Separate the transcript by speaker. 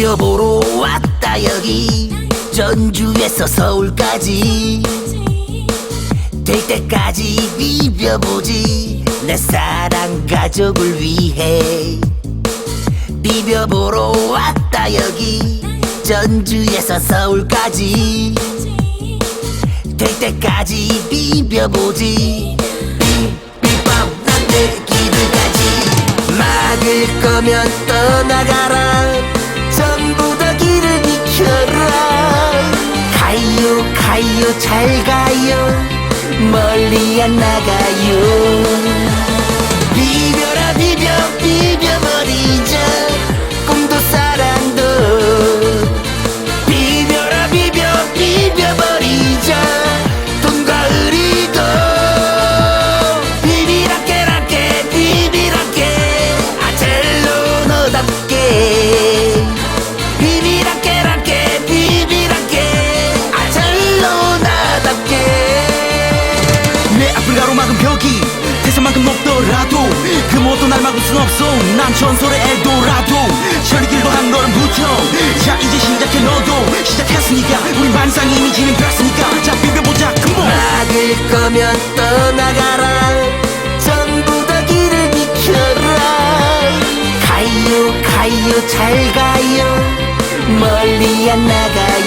Speaker 1: 비벼보러 왔다 여기. 전주에서 서울까지. 될 때까지 비벼보지. 내 사랑 가족을 위해. 비벼보러 왔다 여기. 전주에서 서울까지. 될 때까지 비벼보지. 비비밥 난내 길을 가지. 막을 거면 떠나가라 잘 가요. 멀리 안 나가요. 비벼라 비벼 비
Speaker 2: 가로막은 벽이 대산만큼 높더라도 그 모두 날 막을 순 없어. 난 전설의 엘도라도 철길도 한 걸음 붙여 자 이제 시작해 너도 시작했으니까. 우린 반상 이미 진행됐으니까. 자 비벼보자 컴온
Speaker 1: 막을 거면 떠나가라. 전부 다 길을 비켜라. 가요 가요 잘 가요. 멀리 안 나가